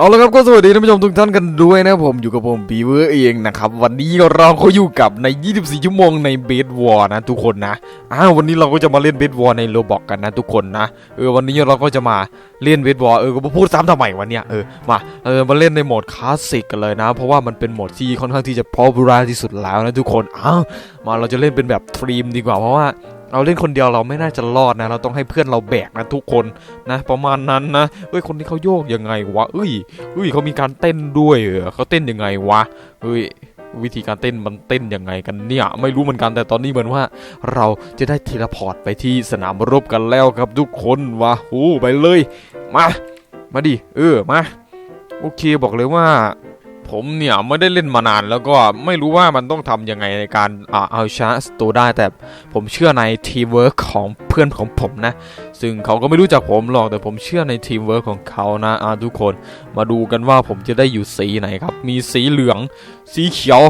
เอาละครับก็สวัสดีท่านผู้ชมทุกท่านกันด้วยนะผมอยู่กับผมบีเวอร์เองนะครับวันนี้เราก็อยู่กับใน 24 ชั่วโมงในเบสวอร์นะทุกคนนะอ้าววันนี้เราก็จะมาเล่นเบสวอร์ในโลบอกกันนะทุกคนนะเออวันนี้เราก็จะมาเล่นเบสวอร์เออก็พูดซ้ำทำไมวันเนี้ยเออมาเออมาเล่นในโหมดคลาสสิกกันเลยนะ เพราะว่ามันเป็นโหมดที่ค่อนข้างที่จะ popular ที่สุดแล้วนะทุกคนอ้าวมาเราจะเล่นเป็นแบบทรีมดีกว่าเพราะว่า เราเล่นคนเดียวเราไม่น่าจะรอดนะ เราต้องให้เพื่อนเราแบกนะทุกคนนะ ประมาณนั้นนะเฮ้ยคนที่เขาโยกยังไงวะเอ้ยเอ้ยเขามีการเต้นด้วยเหรอเขาเต้นยังไงวะเฮ้ยวิธีการเต้นมันเต้นยังไงกันเนี่ย ไม่รู้เหมือนกันแต่ตอนนี้เหมือนว่า เราจะได้เทเลพอร์ตไปที่สนามรบกันแล้วครับทุกคนวะโอ้ไปเลย มา มาดิเออมาโอเคบอกเลยว่า ผมเนี่ยไม่ได้เล่นมานานแล้วก็ไม่รู้ว่ามันต้องทำยังไงในการอ่าเอาชนะสตูได้แต่ผมเชื่อในทีมเวิร์กของเพื่อนของผมนะ ซึ่งเขาก็ไม่รู้จักผมหรอกแต่ผมเชื่อในทีมเวิร์กของเขานะอาทุกคนมาดูกันว่าผมจะได้อยู่สีไหนครับ มีสีเหลือง สีเขียว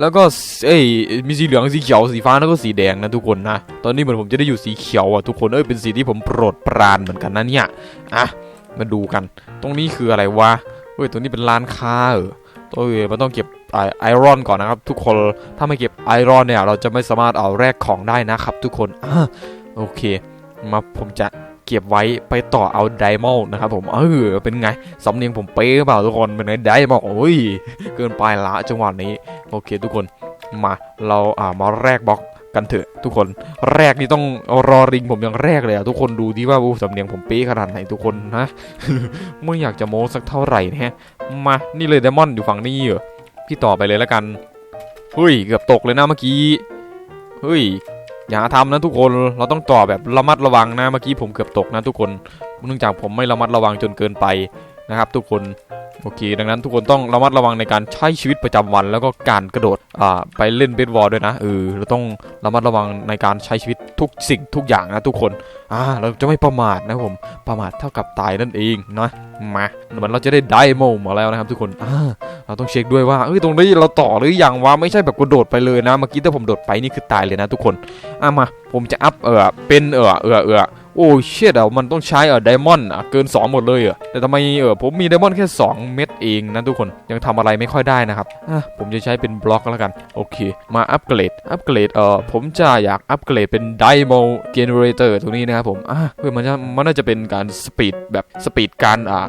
แล้วก็เอ้ยมีสีเหลืองสีเขียวสีฟ้าแล้วก็สีแดงนะทุกคนนะตอนนี้เหมือนผมจะได้อยู่สีเขียวอะทุกคนเอ้ยเป็นสีที่ผมโปรดปรานเหมือนกันนะเนี่ยอะมาดูกัน ตรงนี้คืออะไรวะเฮ้ย ตรงนี้เป็นร้านค้าเออ เอ้ยมันต้องเก็บไอไอรอนก่อนนะครับ ทุกคนถ้าไม่เก็บไอรอนเนี่ย เราจะไม่สามารถเอาแรกของได้นะครับ ทุกคนอโอเค มาผมจะเก็บไว้ไปต่อเอาไดมอนด์นะครับผมเออเป็นไงสำเนียงผมเป๊ะเปล่าทุกคนเป็นไงไดมอนด์โอ้ยเกินไปละจังหวะนี้ โอเค ทุกคนมาเราอ่ามาแรกบล็อก กันเถอะทุกคนแรกนี่ต้องรอริงผมอย่างแรกเลยอะทุกคนดูดิว่าอู้สำเนียงผมเป๊ะขนาดไหนทุกคนนะไม่อยากจะโม้สักเท่าไหร่นะฮะมานี่เลยไดมอนอยู่ฝั่งนี้เหรอพี่ต่อไปเลยแล้วกันเฮ้ยเกือบตกเลยนะเมื่อกี้เฮ้ยอย่าทำนะทุกคนเราต้องต่อแบบระมัดระวังนะเมื่อกี้ผมเกือบตกนะทุกคนเนื่องจากผมไม่ระมัดระวังจนเกินไป นะครับ ทุกคนโอเค ดังนั้นทุกคนต้องระมัดระวังในการใช้ชีวิตประจำวัน แล้วก็การกระโดดอ่าไปเล่นเบสบอลด้วยนะเออเราต้องระมัดระวังในการใช้ชีวิตทุกสิ่งทุกอย่างนะทุกคนอ่าเราจะไม่ประมาทนะผมประมาทเท่ากับตายนั่นเองนะมาเหมือนเราจะได้ไดโมมาแล้วนะครับ ทุกคนอ่าเราต้องเช็คด้วยว่าเอ้ยตรงนี้เราต่อหรือยังวะไม่ใช่แบบกระโดดไปเลยนะเมื่อกี้ถ้าผมโดดไปนี่คือตายเลยนะทุกคนอะมาผมจะอัพเออเป็นเออเออเออ โอ้เชิดอะมันต้องใช้เออไดมอนด์อะเกิน 2 หมดเลยอะแต่ทำไมเออผมมีไดมอนด์แค่ 2 เม็ดเองนะทุกคนยังทำอะไรไม่ค่อยได้นะครับอะผมจะใช้เป็นบล็อกแล้วกัน โอเค มาอัปเกรดอัปเกรดเออผมจะอยากอัปเกรดเป็นไดโมเจเนเรเตอร์ตรงนี้นะครับผมอะเพื่อมันจะมันน่าจะเป็นการสปีดแบบสปีดการอ่า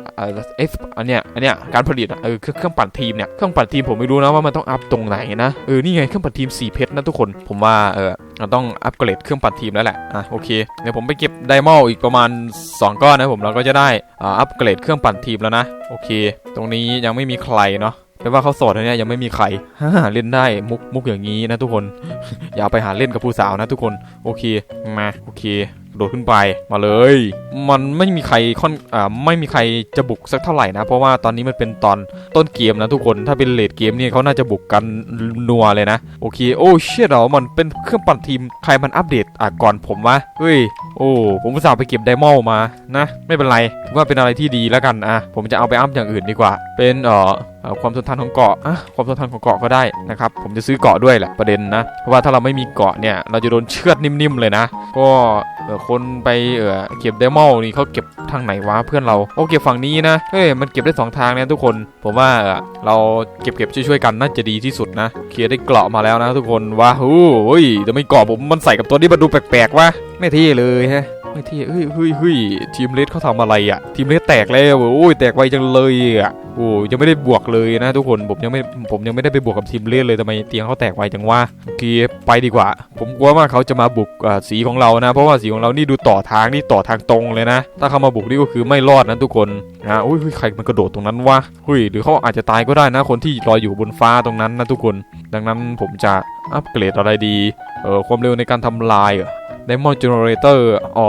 เอฟอันเนี้ยอันเนี้ยการผลิตอะเออเครื่องเครื่องปั่นทีมเนี่ยเครื่องปั่นทีมผมไม่รู้นะว่ามันต้องอัพตรงไหนนะเออนี่ไงเครื่องปั่นทีม4เพชรนะทุกคนผมว่าเออ เราต้องอัปเกรดเครื่องปั่นทีมแล้วแหละอะโอเคเดี๋ยวผมไปเก็บไดมอลอีกประมาณ 2 ก้อนนะผมเราก็จะได้อ่าอัปเกรดเครื่องปั่นทีมแล้วนะโอเค ตรงนี้ยังไม่มีใครเนาะแปลว่าเขาโสดนะเนี่ยยังไม่มีใครฮ่าเล่นได้มุกมุกอย่างนี้นะทุกคน อย่าเอาไปหาเล่นกับผู้สาวนะทุกคน โอเคมาโอเค โดดขึ้นไปมาเลย มันไม่มีใครค่อนอ่าไม่มีใครจะบุกสักเท่าไหร่นะ เพราะว่าตอนนี้มันเป็นตอนต้นเกมนะทุกคนถ้าเป็นเลดเกมเนี่ยเขาน่าจะบุกกันนัวเลยนะ โอเคโอ้เชี่ยเหรอมันเป็นเครื่องปั่นทีมใครมันอัปเดตอะก่อนผมวะเฮ้ยโอ้ผมอุตส่าห์ไปเก็บไดมอนด์มานะ ไม่เป็นไรถือว่าเป็นอะไรที่ดีแล้วกันอะผมจะเอาไปอัพอย่างอื่นดีกว่า เป็นเอ่อเอ่อ ความทนทานของเกาะอะความทนทานของเกาะก็ได้นะครับ ผมจะซื้อเกาะด้วยแหละประเด็นนะ เพราะว่าถ้าเราไม่มีเกาะเนี่ยเราจะโดนเชือดนิ่มๆเลยนะ ก็คนไปเออเก็บไดมอนนี่เขาเก็บทางไหนวะเพื่อนเราโอเก็บฝั่งนี้นะเฮ้ยมันเก็บได้สองทางนะทุกคน ผมว่าเเราเก็บเก็บช่วยๆกันน่าจะดีที่สุดนะเคลียร์ได้เกราะมาแล้วนะทุกคนว้าหู้ยแต่ไม่เกาะผมมันใส่กับตัวนี้มันดูแปลกๆวะไม่เท่เลยฮะ ไม่เท่เฮ้ยเฮ้ยเฮ้ยทีมเลดเขาทำอะไรอะ ทีมเลดแตกแล้วโอ้ยแตกไวจังเลยอะโอ้ยยังไม่ได้บวกเลยนะทุกคนผมยังไม่ผมยังไม่ได้ไปบวกกับทีมเลดเลยทำไมเตียงเขาแตกไวจังวะโอเคไปดีกว่า ผมกลัวว่าเขาจะมาบุกสีของเรานะ เพราะว่าสีของเรานี่ดูต่อทางนี่ต่อทางตรงเลยนะ ถ้าเขามาบุกนี่ก็คือไม่รอดนะทุกคนนะโอ้ยใครมันกระโดดตรงนั้นวะเฮ้ยหรือเขาอาจจะตายก็ได้นะ คนที่ลอยอยู่บนฟ้าตรงนั้นนะทุกคน ดังนั้นผมจะอัปเกรดอะไรดีเออความเร็วในการทำลาย Diamond Generator อ๋อ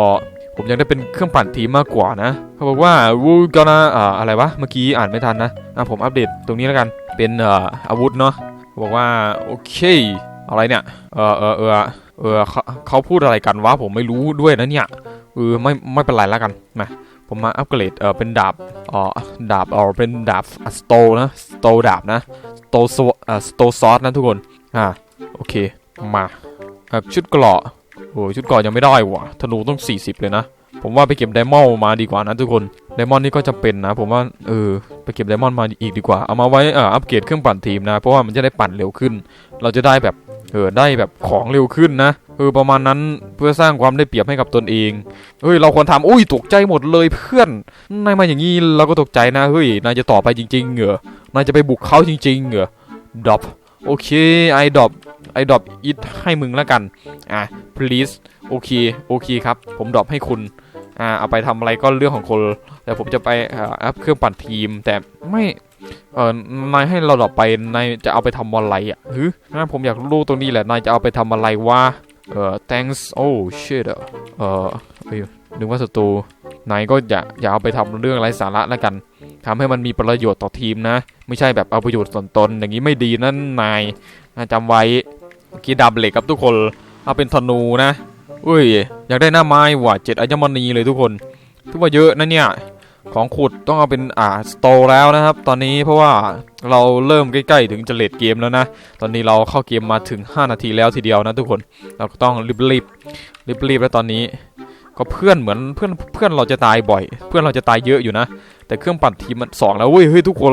ผมยังได้เป็นเครื่องปั่นทีมากกว่านะ เขาบอกว่าวูกนะอ่าอะไรวะ เมื่อกี้อ่านไม่ทันนะอะผมอัปเดตตรงนี้แล้วกัน เป็นเอ่ออาวุธเนาะบอกว่า โอเค อะไรเนี่ย เออเออเออเออเขาเขาพูดอะไรกันวะผมไม่รู้ด้วยนะเนี่ย เออไม่ไม่เป็นไรแล้วกันมาผมมาอัปเกรดเออเป็นดาบอ๋อดาบอ๋อเป็นดาบสโตนะสโตดาบนะสโตสอ่าสโตซอสนะทุกคน อ่า โอเค มาชุดเกราะ โอ้ยชุดเกราะยังไม่ได้ว่ะธนูต้อง 40 เลยนะ ผมว่าไปเก็บไดมอนด์มาดีกว่านะทุกคนไดมอนด์นี่ก็จำเป็นนะ ผมว่าเออไปเก็บไดมอนด์มาอีกดีกว่า เอามาไว้อ่าอัปเกรดเครื่องปั่นทีมนะ เพราะว่ามันจะได้ปั่นเร็วขึ้น เราจะได้แบบเออได้แบบของเร็วขึ้นนะเออประมาณนั้นเพื่อสร้างความได้เปรียบให้กับตนเองเฮ้ยเราควรทำอุ้ยตกใจหมดเลยเพื่อนนายมาอย่างนี้เราก็ตกใจนะเฮ้ยนายจะต่อไปจริง ๆ เหรอนายจะไปบุกเขาจริง ๆ เหรอดรอป โอเคไอดรอปไอดรอปอิทให้มึงแล้วกัน อะ please โอเค โอเคครับ ผมดรอปให้คุณ อ่า เอาไปทำอะไรก็เรื่องของคน แต่ผมจะไปอ่าอัพเครื่องปั่นทีม แต่ไม่ เออนายให้เราดรอปไป นายจะเอาไปทำอะไรอะฮึนะผมอยากรู้ตรงนี้แหละ นายจะเอาไปทำอะไรวะ เอ่อ thanks oh shit เอ่อเอ้ยนึกว่าศัตรู นายก็อย่า อย่าเอาไปทำเรื่องไร้สาระแล้วกัน ทำให้มันมีประโยชน์ต่อทีมนะ ไม่ใช่แบบเอาประโยชน์ส่วนตน อย่างนี้ไม่ดีนั่นนายนะจำไว้เมื่อกี้ดาบเหล็กครับทุกคนเอาเป็นธนูนะเอ้ยอยากได้หน้าไม้ว่ะเจ็ดอัญมณีเลยทุกคนถือว่าเยอะนะเนี่ยของขุดต้องเอาเป็นอ่าสโตแล้วนะครับ ตอนนี้เพราะว่าเราเริ่มใกล้ๆถึงจะเลดเกมแล้วนะ ตอนนี้เราเข้าเกมมาถึง 5 นาทีแล้วทีเดียวนะทุกคนเราก็ต้องรีบๆรีบๆแล้วตอนนี้ ก็เพื่อนเหมือนเพื่อนเพื่อนเราจะตายบ่อย เพื่อนเราจะตายเยอะอยู่นะ แต่เครื่องปั่นทีมมันสองแล้วเว้ยเฮ้ยทุกคน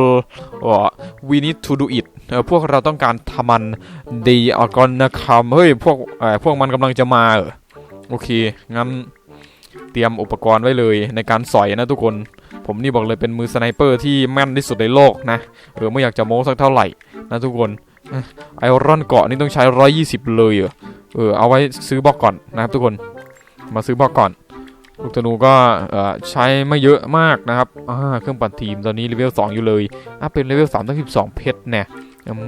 อ๋อ we need to do it เออพวกเราต้องการทำมัน they are gonna come เฮ้ยพวกเออพวกมันกำลังจะมาเหรอโอเค งั้นเตรียมอุปกรณ์ไว้เลยในการสอยนะทุกคน ผมนี่บอกเลยเป็นมือสไนเปอร์ที่แม่นที่สุดในโลกนะ เออไม่อยากจะโม้สักเท่าไหร่นะทุกคนเอ้ยไอรอนเกาะนี่ต้องใช้ 120 เลยเออ เอาไว้ซื้อบล็อกก่อนนะครับทุกคน มาซื้อบล็อกก่อน ลูกธนูก็ใช้ไม่เยอะมากนะครับเครื่องปั่นทีมตอนนี้เลเวล2 อยู่เลยอะเป็นเลเวล3ตั้ง12 เพชรเนี่ย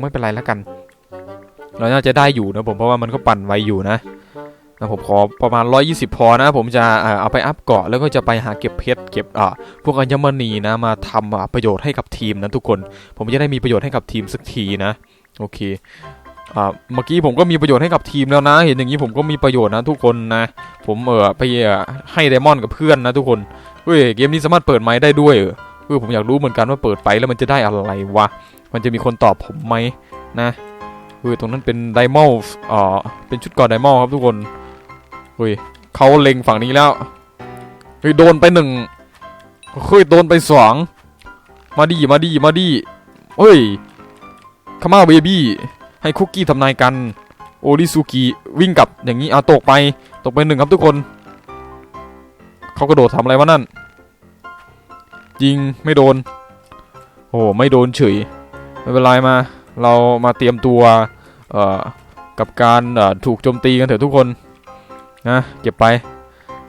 ไม่เป็นไรแล้วกัน เราน่าจะได้อยู่นะผมเพราะว่ามันก็ปั่นไวอยู่นะนะผมขอประมาณ 120 พอนะผมจะเอาไปอัพเกาะแล้วก็จะไปหาเก็บเพชรเก็บพวกอัญมณีนะมาทำประโยชน์ให้กับทีมนะทุกคน ผมจะได้มีประโยชน์ให้กับทีมสักทีนะโอเค อ่าเมื่อกี้ผมก็มีประโยชน์ให้กับทีมแล้วนะ เห็นอย่างนี้ผมก็มีประโยชน์นะทุกคนนะ ผมเออไปเออให้ไดมอนด์กับเพื่อนนะทุกคนเฮ้ยเกมนี้สามารถเปิดไม้ได้ด้วยเออผมอยากรู้เหมือนกันว่าเปิดไปแล้วมันจะได้อะไรวะ มันจะมีคนตอบผมไหมนะเออตรงนั้นเป็นไดมอลอ่าเป็นชุดก่อไดมอลครับทุกคนเฮ้ยเขาเล็งฝั่งนี้แล้วเฮ้ยโดนไปหนึ่งเฮ้ยโดนไปสองมาดีมาดีมาดีเฮ้ยคามาเบบี้ ให้คุกกี้ทำนายกัน โอริซูกิวิ่งกลับอย่างนี้เอาตกไป ตกไปหนึ่งครับทุกคน เขากระโดดทำอะไรวะนั่น ยิงไม่โดน โอ้ไม่โดนเฉย ไม่เป็นไรมา เรามาเตรียมตัวเอ่อกับการเอ่อถูกโจมตีกันเถอะทุกคนนะเก็บไป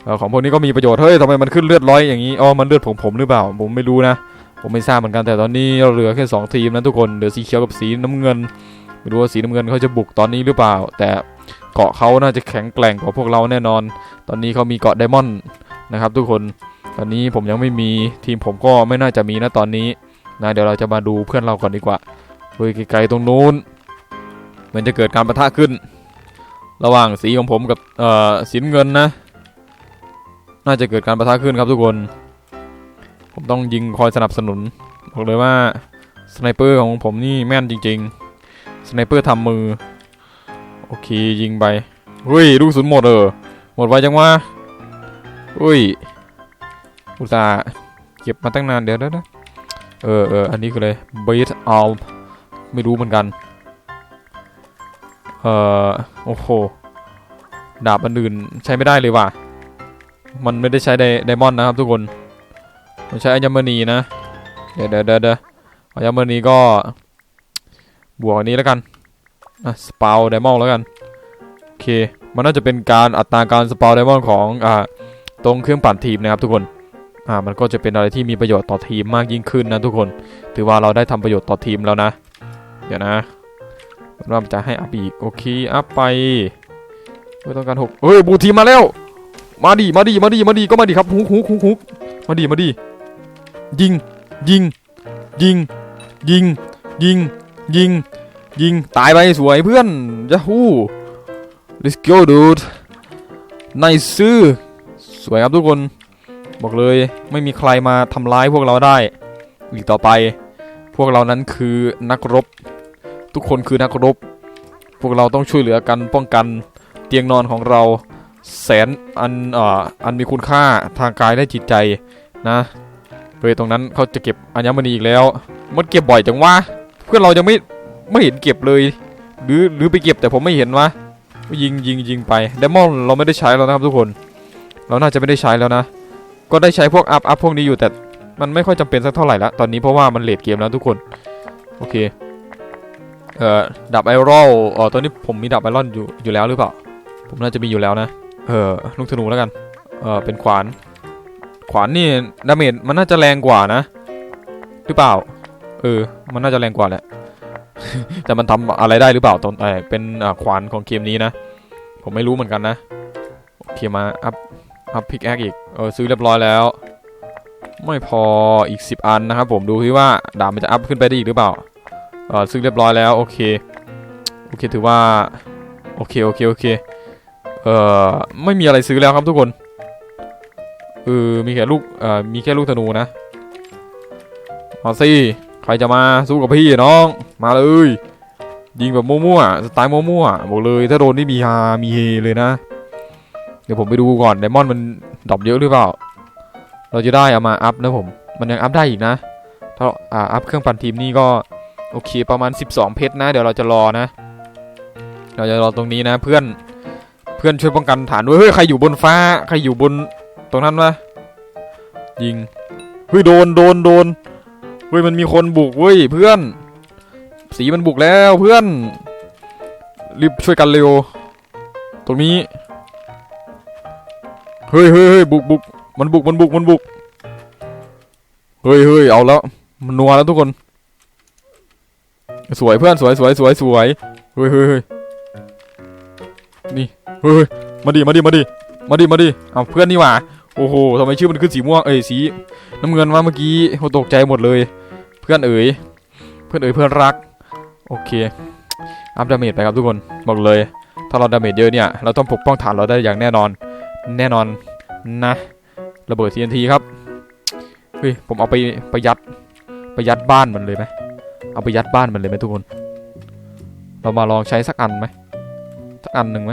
อของพวกนี้ก็มีประโยชน์ เฮ้ยทำไมมันขึ้นเลือดร้อยอย่างนี้ อ๋อ มันเลือดผมผมหรือเปล่า ผมไม่รู้นะ ผมไม่ทราบเหมือนกัน แต่ตอนนี้เราเหลือแค่ 2 ทีมนะทุกคน เหลือสีเขียวกับสีน้ำเงิน ไม่รู้ว่าสีน้ำเงินเขาจะบุกตอนนี้หรือเปล่า แต่เกาะเขาน่าจะแข็งแกร่งกว่าพวกเราแน่นอน ตอนนี้เขามีเกาะไดมอนด์นะครับ ทุกคนตอนนี้ผมยังไม่มีทีมผมก็ไม่น่าจะมีนะตอนนี้นะเดี๋ยวเราจะมาดูเพื่อนเราก่อนดีกว่าเฮ้ยไกลๆตรงนู้นมันจะเกิดการประทะขึ้น ระหว่างสีของผมกับเอ่อสีน้ำเงินนะ น่าจะเกิดการประทะขึ้นครับทุกคน ผมต้องยิงคอยสนับสนุนบอกเลยว่าสไนเปอร์ของผมนี่แม่นจริง ๆ สไนเปอร์ทำมือ โอเค ยิงไปเฮ้ย ลูกกระสุนหมดเออหมดไวจังวะเฮ้ย อุตส่าห์เก็บมาตั้งนานเดี๋ยวนะเออเอออันนี้คือเลยเบสอัลไม่รู้เหมือนกัน เอ่อ โอ้โห ดาบอันอื่นใช้ไม่ได้เลยว่ะ มันไม่ได้ใช้ไดไดมอนด์นะครับทุกคน มันใช้อัญมณีนะ เดี๋ยวเดี๋ยวเดี๋ยวเดี๋ยวอัญมณีก็ บวกอันนี้แล้วกันอะสปาวไดมอนแล้วกันโอเคมันน่าจะเป็นการอัตราการสปาวไดมอนของอ่าตรงเครื่องปั่นทีมนะครับทุกคนอ่ามันก็จะเป็นอะไรที่มีประโยชน์ต่อทีมมากยิ่งขึ้นนะทุกคน ถือว่าเราได้ทำประโยชน์ต่อทีมแล้วนะ เดี๋ยวนะมันว่าจะให้อัพอีกโอเคอัพไปไม่ต้องการหกเฮ้ยบูทีมมาแล้ว มาดิมาดิมาดิมาดิก็มาดิครับฮุกฮุกฮุกฮุกมาดิมาดิยิงยิงยิงยิงยิง ยิง ยิง ตายไปสวยเพื่อนยาฮู let's go dude ไนซื้อ สวยครับทุกคน บอกเลยไม่มีใครมาทำร้ายพวกเราได้ อีกต่อไป พวกเรานั้นคือนักรบ ทุกคนคือนักรบ พวกเราต้องช่วยเหลือกันป้องกันเตียงนอนของเราแสนอันอ่ออันมีคุณค่าทางกายและจิตใจนะเฮ้ยตรงนั้นเขาจะเก็บอัญมณีอีกแล้ว มันเก็บบ่อยจังวะ เพื่อนเรายังไม่ไม่เห็นเก็บเลย หรือหรือไปเก็บแต่ผมไม่เห็นวะยิงยิงยิงไปเดมอนเราไม่ได้ใช้แล้วนะครับทุกคน เราน่าจะไม่ได้ใช้แล้วนะ ก็ได้ใช้พวกอัพอัพพวกนี้อยู่แต่มันไม่ค่อยจำเป็นสักเท่าไหร่ละตอนนี้เพราะว่ามันเลดเกมแล้วทุกคนโอเคเอ่อดับไอรอลอ๋อตอนนี้ผมมีดับไอรอนอยู่อยู่แล้วหรือเปล่า ผมน่าจะมีอยู่แล้วนะเออลูกธนูแล้วกันเออเป็นขวาน ขวานนี่ดาเมจมันน่าจะแรงกว่านะ หรือเปล่า ออ มันน่าจะแรงกว่าแหละ แต่มันทำอะไรได้หรือเปล่าตอนเป็นขวานของเกมนี้นะ ผมไม่รู้เหมือนกันนะ โอเคมา อัพ อัพพิกแอคอีก เออซื้อเรียบร้อยแล้ว ไม่พออีก 10 อันนะครับผมดูที่ว่าดาบมันจะอัพขึ้นไปได้อีกหรือเปล่า เออซื้อเรียบร้อยแล้วโอเค โอเคถือว่า โอเคโอเคโอเค เออไม่มีอะไรซื้อแล้วครับทุกคนเออมีแค่ลูก เอ่อ มีแค่ลูกธนูนะมาสิ ใครจะมาสู้กับพี่น้อง มาเลย ยิงแบบมั่วๆสไตล์มั่วๆบอกเลยถ้าโดนนี่มีฮามีเฮเลยนะ เดี๋ยวผมไปดูก่อนไดมอนด์มันดรอปเยอะหรือเปล่า เราจะได้เอามาอัพนะผม มันยังอัพได้อีกนะ ถ้าอ่าอัพเครื่องปั่นทีมนี่ก็โอเคประมาณ 12 เพชรนะ เดี๋ยวเราจะรอนะ เราจะรอตรงนี้นะ เพื่อนเพื่อนช่วยป้องกันฐานด้วยเฮ้ยใครอยู่บนฟ้าใครอยู่บนตรงนั้นวะยิงเฮ้ยโดนโดนโดน เฮ้ยมันมีคนบุกเว้ยเพื่อน สีมันบุกแล้วเพื่อน รีบช่วยกันเร็ว ตรงนี้เฮ้ยเฮ้ยเฮ้ยบุกบุกมันบุกมันบุกมันบุก เฮ้ยเฮ้ยเอาแล้ว มันนัวแล้วทุกคน สวยเพื่อนสวยสวยสวยสวยเฮ้ยเฮ้ยเฮ้ยนี่เฮ้ยเฮ้ยมาดิมาดิมาดิมาดิมาดิเอาเพื่อนนี่หว่า โอ้โหทำไมชื่อมันขึ้นสีม่วงเอ้ยสีน้ำเงินมาเมื่อกี้โหตกใจหมดเลย เพื่อนเอ๋ยเพื่อนเอ๋ยเพื่อนรัก โอเค อัพดาเมจไปครับทุกคนบอกเลย ถ้าเราดาเมจเยอะเนี่ย เราต้องปกป้องฐานเราได้อย่างแน่นอน แน่นอนนะ ระเบิด TNT ครับเฮ้ยผมเอาไปไปยัดไปยัดบ้านมันเลยไหมเอาไปยัดบ้านมันเลยไหมทุกคน เรามาลองใช้สักอันไหมสักอันหนึ่งไหม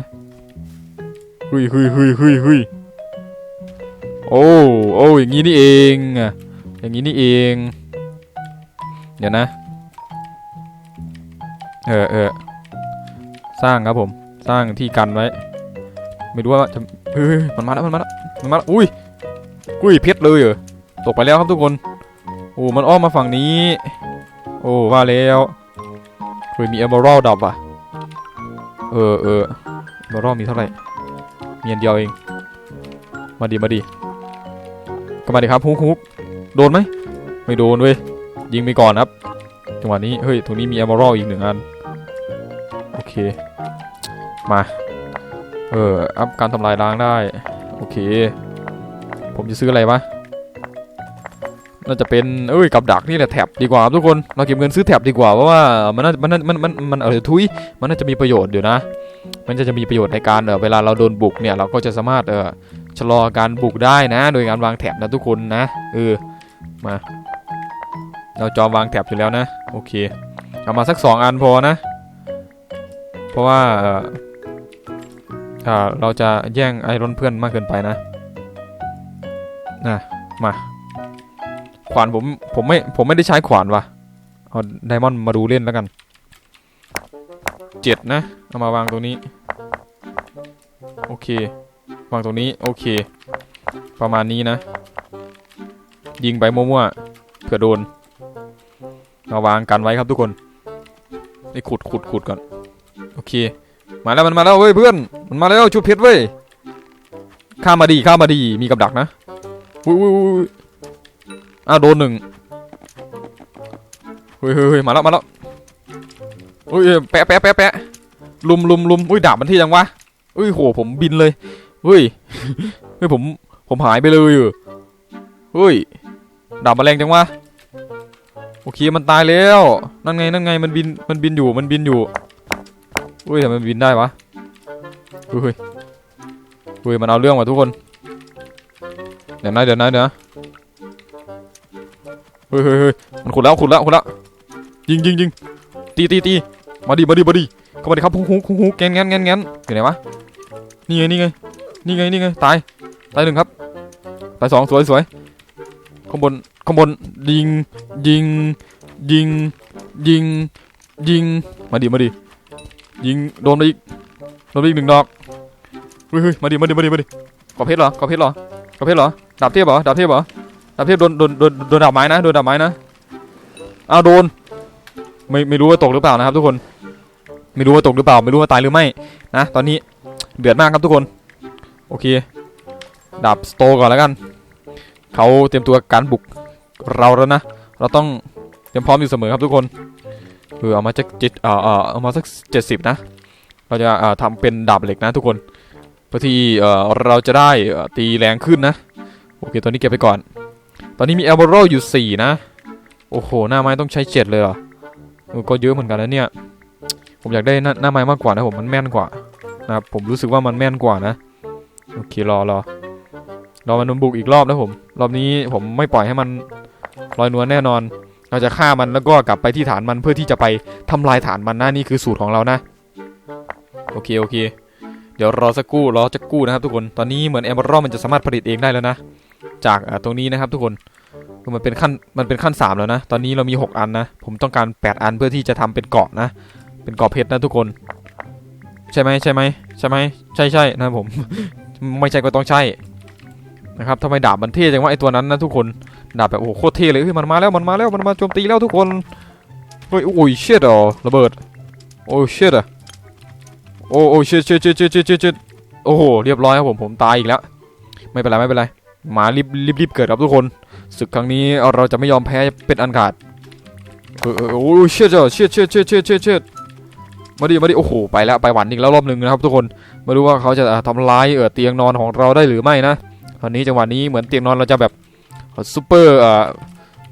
เฮ้ยเฮ้ยเฮ้ยเฮ้ยเฮ้ย โอ้โอ้อย่างนี้นี่เองอย่างนี้นี่เอง เดี๋ยวนะ เออเออสร้างครับผม สร้างที่กันไว้ ไม่รู้ว่าจะเฮ้ยมันมาแล้วมันมาแล้วมันมาแล้วอุ้ยอุ้ยเพชรเลยเหรอตกไปแล้วครับทุกคน โอ้มันอ้อมมาฝั่งนี้ โอ้ว่าแล้วเคยมีเอเมอรัลดับอะ เออเออเอเมอรัลมีเท่าไหร่มีอันเดียวเอง มาดีมาดี ก็มาดิครับฮุกฮุกโดนไหมไม่โดนเว้ยยิงไปก่อนครับจังหวะนี้เฮ้ยตรงนี้มีเอเมอรัลอีกหนึ่งอันโอเคมาเอออัพการทำลายล้างได้โอเค ผมจะซื้ออะไรวะน่าจะเป็นเอ้ยกับดักนี่แหละแท็บดีกว่าทุกคนเราเก็บเงินซื้อแท็บดีกว่าเพราะว่ามันน่ามันน่ามันมันมันเออทุยมันน่าจะมีประโยชน์อยู่นะ มันจะจะมีประโยชน์ในการเออเวลาเราโดนบุกเนี่ยเราก็จะสามารถเออ ชะลอการบุกได้นะ โดยการวางแท็บนะทุกคนนะเออมา เราจอมวางแท็บอยู่แล้วนะ โอเคเอามาสักสองอันพอนะ เพราะว่าเอออ่าเราจะแย่งไอรอนเพื่อนมากเกินไปนะนะมาขวานผมผมไม่ผมไม่ได้ใช้ขวานว่ะเอาไดมอนด์มาดูเล่นแล้วกันเจ็ดนะ เอามาวางตรงนี้ โอเค วางตรงนี้โอเค ประมาณนี้นะ ยิงไปมั่วๆเผื่อโดนมาวางกันไว้ครับทุกคนนี่ขุดขุดขุดก่อนโอเค มาแล้วมันมาแล้วเว้ยเพื่อนมันมาแล้วชุบเพชรเว้ยข้ามมาดีข้ามมาดีมีกับดักนะอุ้ยอุ้ยอ้าวโดนหนึ่งเฮ้ยเฮ้ยเฮ้ยมาแล้วมาแล้วอุ้ยแปะแปะแปะแปะลุมลุมลุมอุ้ยดาบมันที่ยังวะอุ้ยโหผมบินเลย เฮ้ยเฮ้ยผมผมหายไปเลยเออเฮ้ยดาบแมันแรงจังวะโอเคมันตายแล้ว นั่นไงนั่นไงมันบินมันบินอยู่มันบินอยู่อุ้ยทำไมมันบินได้วะเฮ้ยเฮ้ยเฮ้ยมันเอาเรื่องว่ะทุกคนเดี๋ยวนะเดี๋ยวนะเดี๋ยวนะเฮ้ยเฮ้ยเฮ้ยมันขุดแล้วขุดแล้วขุดแล้วยิงยิงยิงตีตีตีมาดิมาดิมาดิเข้ามาดิครับฮุกฮุกฮุกฮุกแงนแงนแงนแงนอยู่ไหนวะนี่ไงนี่ไง นี่ไงนี่ไงตายตายหนึ่งครับตายสองสวยสวยข้างบนข้างบนยิงยิงยิงยิงยิงมาดิมาดิยิงโดนไปอีกโดนไปอีกหนึ่งดอกเฮ้ยเฮ้ยมาดิมาดิมาดิมาดิกอเพชรเหรอกอเพชรเหรอกอเพชรเหรอดาบเทียบเหรอดาบเทียบเหรอดาบเทียบโดนโดนโดนโดนดาบไม้นะโดนดาบไม้นะอ้าวโดนไม่ไม่รู้ว่าตกหรือเปล่านะครับทุกคน ไม่รู้ว่าตกหรือเปล่า ไม่รู้ว่าตายหรือไม่นะตอนนี้เดือดมากครับทุกคน โอเคดาบสโตก่อนแล้วกัน เขาเตรียมตัวการบุกเราแล้วนะ เราต้องเตรียมพร้อมอยู่เสมอครับทุกคนเออเอามาจากจิตเอ่อเอ่อเอามาสักเจ็ดสิบนะ เราจะเอ่อทำเป็นดาบเหล็กนะทุกคนเพื่อที่เอ่อเราจะได้ตีแรงขึ้นนะ โอเคตอนนี้เก็บไปก่อน ตอนนี้มีเอลโบโรอยู่สี่นะ โอ้โห หน้าไม้ต้องใช้เจ็ดเลยเหรอก็เยอะเหมือนกันนะเนี่ย ผมอยากได้หน้าหน้าไม้มากกว่านะผมมันแม่นกว่านะครับผมรู้สึกว่ามันแม่นกว่านะ โอเครอรอรอมันบุกอีกรอบนะผม รอบนี้ผมไม่ปล่อยให้มันลอยนวลแน่นอน เราจะฆ่ามันแล้วก็กลับไปที่ฐานมันเพื่อที่จะไปทำลายฐานมันนะนี่คือสูตรของเรานะ โอเคโอเค เดี๋ยวรอสักครู่รอจะกู้นะครับทุกคน ตอนนี้เหมือนแอมบอร์มันจะสามารถผลิตเองได้แล้วนะ จากตรงนี้นะครับทุกคนมันเป็นขั้นมันเป็นขั้นสามแล้วนะ ตอนนี้เรามีหกอันนะ ผมต้องการแปดอันเพื่อที่จะทำเป็นเกาะนะ เป็นเกรอบเพชรนะทุกคน ใช่ไหมใช่ไหมใช่ไหมใช่ใช่นะผม ไม่ใช่ก็ต้องใช่นะครับทำไมดาบมันเท่จังวะไอตัวนั้นนะทุกคนดาบแบบโอ้โหโคตรเท่เลยเฮ้ยมันมาแล้วมันมาแล้วมันมาโจมตีแล้วทุกคนเฮ้ยโอ้ยเชิดอ๋อระเบิดโอ้เชิดอะโอ้โอ้เชิดเชิดเชิดเชิดเชิดโอ้โหเรียบร้อยครับผมผมตายอีกแล้ว ไม่เป็นไรไม่เป็นไรหมารีบรีบรีบเกิดครับทุกคนศึกครั้งนี้เราจะไม่ยอมแพ้เป็นอันขาดเออโอ้ยเชิดอะเชิดเชิดเชิดเชิดเชิดเชิดมาดิมาดิโอ้โหไปแล้วไปหวันอีกแล้วรอบหนึ่งนะครับทุกคน มาดูว่าเขาจะทำร้ายเออเตียงนอนของเราได้หรือไม่นะตอนนี้จังหวะนี้เหมือนเตียงนอนเราจะแบบซูเปอร์เอ่อ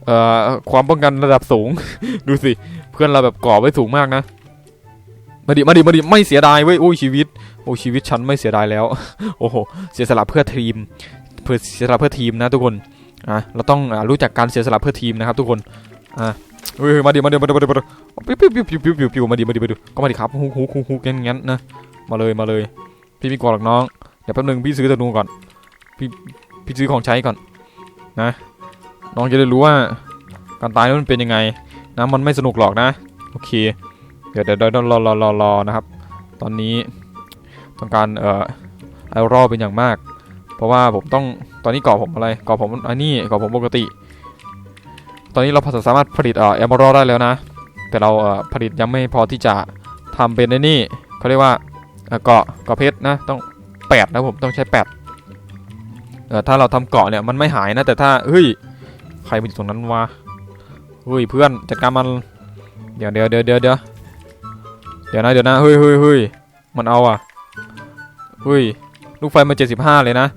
เอ่อความป้องกันระดับสูง ดูสิ เพื่อนเราแบบก่อไว้สูงมากนะมาดิมาดิมาดิไม่เสียดายเว้ยโอ้ยชีวิตโอ้ชีวิตฉันไม่เสียดายแล้ว โอ้โหเสียสละเพื่อทีมเพื่อเสียสละเพื่อทีมนะทุกคนอะเราต้องอรู้จักการเสียสละเพื่อทีมนะครับ ทุกคนอะเฮ้ยมาดิมาดิมาดิมาดิมาดิปิ้วปิ้วปิ้วปิ้วปิ้วปิ้วปิ้วมาดิมาดิมาดิก็มาดิครับฮู้ฮู้ฮู้ฮู้งั้นงั้นนะมาเลยมาเลย พี่มีกอดหรอกน้อง เดี๋ยวแป๊บนึงพี่ซื้อธนูก่อน พี่พี่ซื้อของใช้ก่อนนะ น้องจะได้รู้ว่าการตายนั้นมันเป็นยังไงนะมันไม่สนุกหรอกนะ โอเค เดี๋ยวเดี๋ยวรอรอรอรอนะครับ ตอนนี้ต้องการเอ่อไอรอเป็นอย่างมาก เพราะว่าผมต้องตอนนี้ก่อผมอะไรก่อผมอันนี้ก่อผมปกติ ตอนนี้เราสามารถผลิตเอ่อแอมบอรได้แล้วนะ แต่เราเอ่อผลิตยังไม่พอที่จะทำเป็นไอ้นี่เขาเรียกว่า เกาะเกาะเพชรนะต้องแปดนะผมต้องใช้แปดเอ่อถ้าเราทำเกาะเนี่ยมันไม่หายนะแต่ถ้าเฮ้ยใครมาอยู่ตรงนั้นวะเฮ้ยเพื่อนจัดการมันเดี๋ยวเดี๋ยวเดี๋ยวเดี๋ยวเดี๋ยวเดี๋ยวนะเดี๋ยวนะเฮ้ยเฮ้ยเฮ้ยมันเอาอะเฮ้ยลูกไฟมาเจ็ดสิบห้าเลยนะ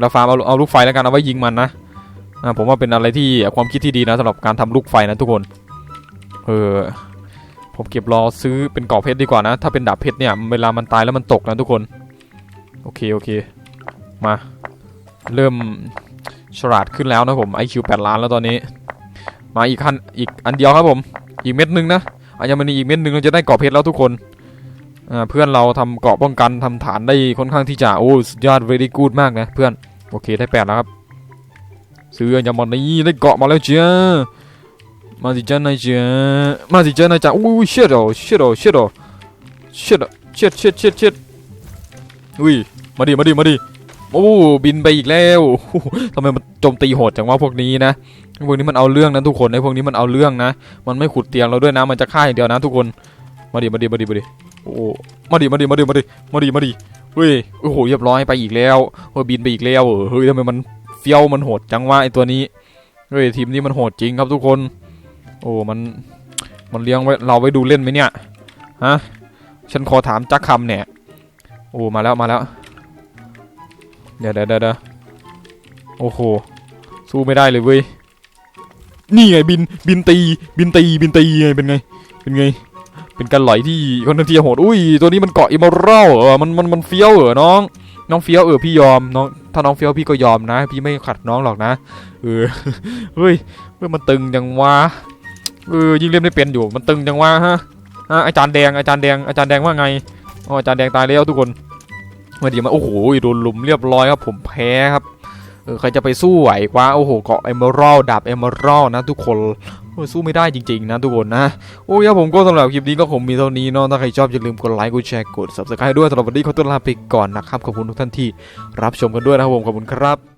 เราฟาร์มเอาเอาลูกไฟแล้วกันเอาไว้ยิงมันนะอ่าผมว่าเป็นอะไรที่ความคิดที่ดีนะสำหรับการทำลูกไฟนะทุกคนเออ ผมเก็บรอซื้อเป็นกรอบเพชรดีกว่านะ ถ้าเป็นดาบเพชรเนี่ย เวลามันตายแล้วมันตกนะทุกคน โอเค โอเค มา เริ่มฉลาดขึ้นแล้วนะผม IQ 8ล้านแล้วตอนนี้ มาอีกขั้นอีกอันเดียวครับผม อีกเม็ดหนึงนะอัญมณีอีกเม็ดหนึงเราจะได้กรอบเพชรแล้วทุกคนเพื่อนเราทำเกาะป้องกันทำฐานได้ค่อนข้างที่จะโอ้สุดยอด very good มากนะเพื่อน โอเคได้แปดแล้วครับ ซื้ออย่ามานี่ได้เกาะมาแล้วเจ้า มาสิจ้านายเจ้ามาสิจ้านายจ้าอุ้ยเชิดอ๋อเชิดอ๋อเชิดอ๋อเชิดอ๋อเชิดเชิดเชิดเชิดอุ้ยมาดิมาดิมาดิโอ้บินไปอีกแล้วทำไมมันโจมตีโหดจังว่าพวกนี้นะพวกนี้มันเอาเรื่องนะทุกคนไอ้พวกนี้มันเอาเรื่องนะ มันไม่ขุดเตียงเราด้วยนะ มันจะฆ่าอย่างเดียวนะทุกคน มาดิมาดิมาดิมาดิโอ้มาดิมาดิมาดิมาดิมาดิมาดิเฮ้ยโอ้โหเรียบร้อยไปอีกแล้วเฮ้บินไปอีกแล้วเฮ้ยทำไมมันเฟี้ยวมันโหดจังว่าไอตัวนี้เฮ้ยทีมนี้มันโหดจริงครับทุกคน โอ้มันมันเลี้ยงไว้เราไว้ดูเล่นไหมเนี่ยฮะฉันขอถามจักคำเนี่ยโอ้มาแล้วมาแล้วเดี๋ยวเดี๋ยวเดี๋ยวโอ้โหสู้ไม่ได้เลยเว้ยนี่ไงบินบินตีบินตีบินตีไงเป็นไงเป็นไง เป็นการไหลที่ค่อนข้างที่โหดอุ้ยตัวนี้มันเกาะอิมอรัลเออมันมันมันเฟี้ยวเหรอน้อง น้องเฟี้ยวเออพี่ยอมน้องถ้าน้องเฟี้ยวพี่ก็ยอมนะ พี่ไม่ขัดน้องหรอกนะเออเฮ้ยเฮ้ยมันตึงจังวะ เออยิ่งเล่นไม่เป็นอยู่มันตึงจังวะฮะฮะอาจารย์แดงอาจารย์แดงอาจารย์แดงว่าไงอ๋ออาจารย์แดงตายแล้วทุกคนมาดีมาโอ้โหโดนลุมเรียบร้อยครับ ผมแพ้ครับเออใครจะไปสู้ไหวกว่าโอ้โหเกาะเอเมอรัลดาบเอเมอรัลนะทุกคนสู้ไม่ได้จริงๆนะทุกคนนะ โอ้ยผมก็สำหรับคลิปนี้ก็คงมีเท่านี้เนาะถ้าใครชอบอย่าลืมกดไลค์กดแชร์กด subscribe ด้วยสำหรับวันนี้ขอตัวลาไปก่อนนะครับขอบคุณทุกท่านที่รับชมกันด้วยนะครับผมขอบคุณครับ